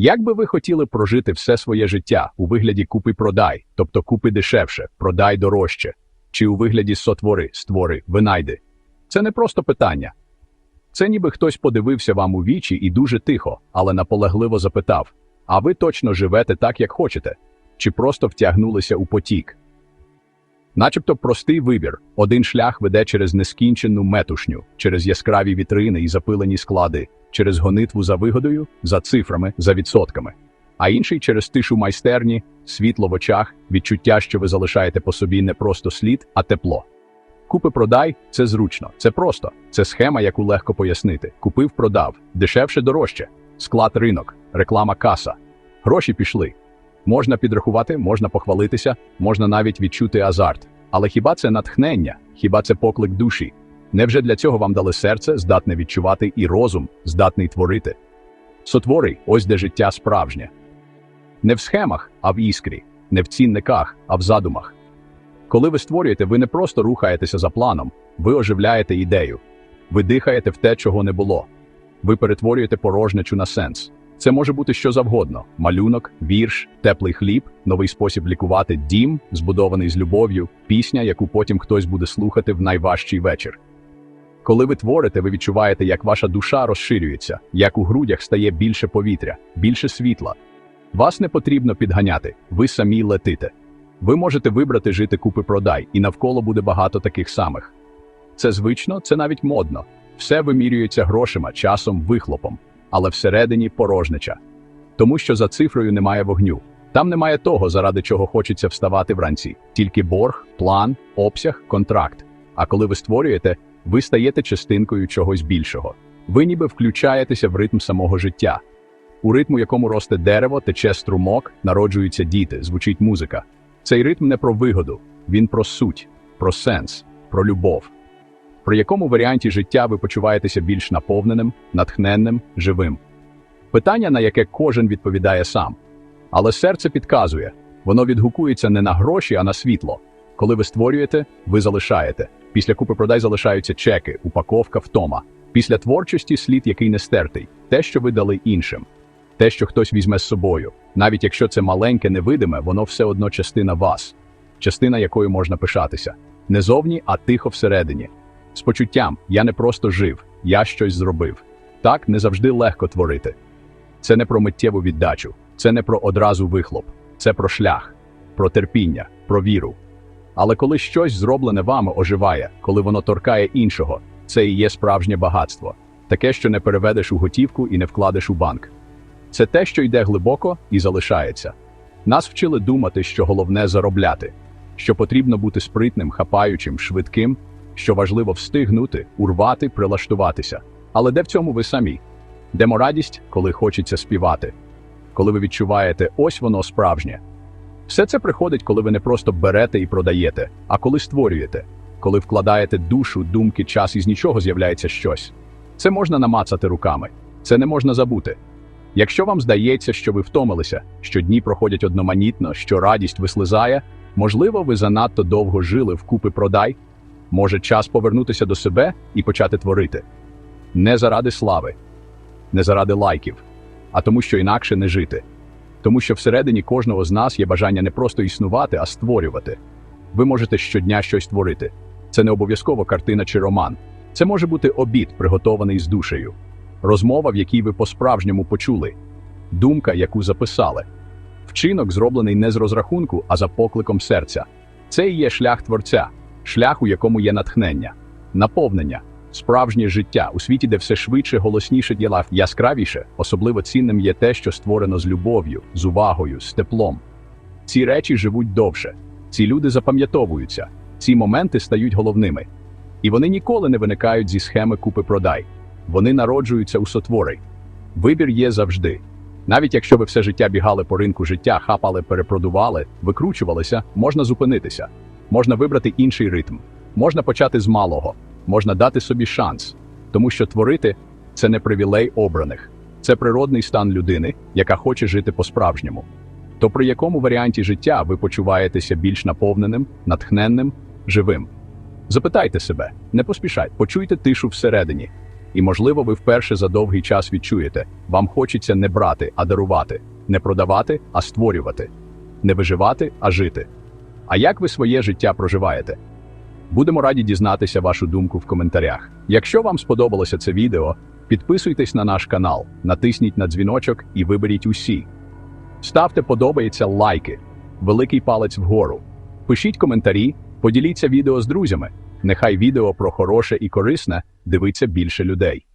Як би ви хотіли прожити все своє життя у вигляді купи-продай, тобто купи дешевше, продай дорожче, чи у вигляді сотвори, створи, винайди? Це не просто питання. Це ніби хтось подивився вам у вічі і дуже тихо, але наполегливо запитав: А ви точно живете так, як хочете? Чи просто втягнулися у потік? Начебто простий вибір. Один шлях веде через нескінченну метушню, через яскраві вітрини і запилені склади, через гонитву за вигодою, за цифрами, за відсотками, а інший через тишу майстерні, світло в очах, відчуття, що ви залишаєте по собі не просто слід, а тепло. Купи продай це зручно, це просто, це схема, яку легко пояснити. Купив, продав, дешевше дорожче, склад ринок, реклама каса. Гроші пішли. Можна підрахувати, можна похвалитися, можна навіть відчути азарт. Але хіба це натхнення, хіба це поклик душі? Невже для цього вам дали серце, здатне відчувати і розум, здатний творити? Сотвори ось де життя справжнє. Не в схемах, а в іскрі, не в цінниках, а в задумах. Коли ви створюєте, ви не просто рухаєтеся за планом, ви оживляєте ідею, ви дихаєте в те, чого не було. Ви перетворюєте порожнечу на сенс. Це може бути що завгодно: малюнок, вірш, теплий хліб, новий спосіб лікувати, дім, збудований з любов'ю, пісня, яку потім хтось буде слухати в найважчий вечір. Коли ви творите, ви відчуваєте, як ваша душа розширюється, як у грудях стає більше повітря, більше світла. Вас не потрібно підганяти, ви самі летите. Ви можете вибрати жити купи продай, і навколо буде багато таких самих. Це звично, це навіть модно. Все вимірюється грошима, часом, вихлопом, але всередині порожнича. Тому що за цифрою немає вогню. Там немає того, заради чого хочеться вставати вранці, тільки борг, план, обсяг, контракт. А коли ви створюєте, ви стаєте частинкою чогось більшого. Ви ніби включаєтеся в ритм самого життя. У ритму, якому росте дерево, тече струмок, народжуються діти, звучить музика. Цей ритм не про вигоду, він про суть, про сенс, про любов. При якому варіанті життя ви почуваєтеся більш наповненим, натхненним, живим? Питання, на яке кожен відповідає сам. Але серце підказує, воно відгукується не на гроші, а на світло. Коли ви створюєте, ви залишаєте. Після купи продай залишаються чеки, упаковка, втома. Після творчості слід, який не стертий, те, що ви дали іншим, те, що хтось візьме з собою. Навіть якщо це маленьке, невидиме, воно все одно частина вас, частина якою можна пишатися. Не зовні, а тихо всередині. З почуттям я не просто жив, я щось зробив. Так не завжди легко творити. Це не про миттєву віддачу, це не про одразу вихлоп, це про шлях, про терпіння, про віру. Але коли щось зроблене вами оживає, коли воно торкає іншого, це і є справжнє багатство, таке, що не переведеш у готівку і не вкладеш у банк. Це те, що йде глибоко і залишається. Нас вчили думати, що головне заробляти, що потрібно бути спритним, хапаючим, швидким, що важливо встигнути, урвати, прилаштуватися. Але де в цьому ви самі? Демо радість, коли хочеться співати, коли ви відчуваєте, ось воно справжнє. Все це приходить, коли ви не просто берете і продаєте, а коли створюєте, коли вкладаєте душу, думки, час і з нічого з'являється щось. Це можна намацати руками, це не можна забути. Якщо вам здається, що ви втомилися, що дні проходять одноманітно, що радість вислизає, можливо, ви занадто довго жили в купи продай, може час повернутися до себе і почати творити. Не заради слави, не заради лайків, а тому, що інакше не жити. Тому що всередині кожного з нас є бажання не просто існувати, а створювати. Ви можете щодня щось творити. Це не обов'язково картина чи роман. Це може бути обід, приготований з душею, розмова, в якій ви по-справжньому почули, думка, яку записали, вчинок, зроблений не з розрахунку, а за покликом серця. Це і є шлях творця, шлях, у якому є натхнення, наповнення, справжнє життя у світі, де все швидше, голосніше діла, яскравіше, особливо цінним є те, що створено з любов'ю, з увагою, з теплом. Ці речі живуть довше, ці люди запам'ятовуються, ці моменти стають головними. І вони ніколи не виникають зі схеми купи продай. Вони народжуються у сотвори. Вибір є завжди. Навіть якщо ви все життя бігали по ринку життя, хапали, перепродували, викручувалися, можна зупинитися, можна вибрати інший ритм, можна почати з малого, можна дати собі шанс, тому що творити це не привілей обраних, це природний стан людини, яка хоче жити по-справжньому. То при якому варіанті життя ви почуваєтеся більш наповненим, натхненним, живим? Запитайте себе, не поспішайте, почуйте тишу всередині. І, можливо, ви вперше за довгий час відчуєте, вам хочеться не брати, а дарувати, не продавати, а створювати, не виживати, а жити. А як ви своє життя проживаєте? Будемо раді дізнатися вашу думку в коментарях. Якщо вам сподобалося це відео, підписуйтесь на наш канал, натисніть на дзвіночок і виберіть усі. Ставте подобається лайки, великий палець вгору. Пишіть коментарі, поділіться відео з друзями. Нехай відео про хороше і корисне дивиться більше людей.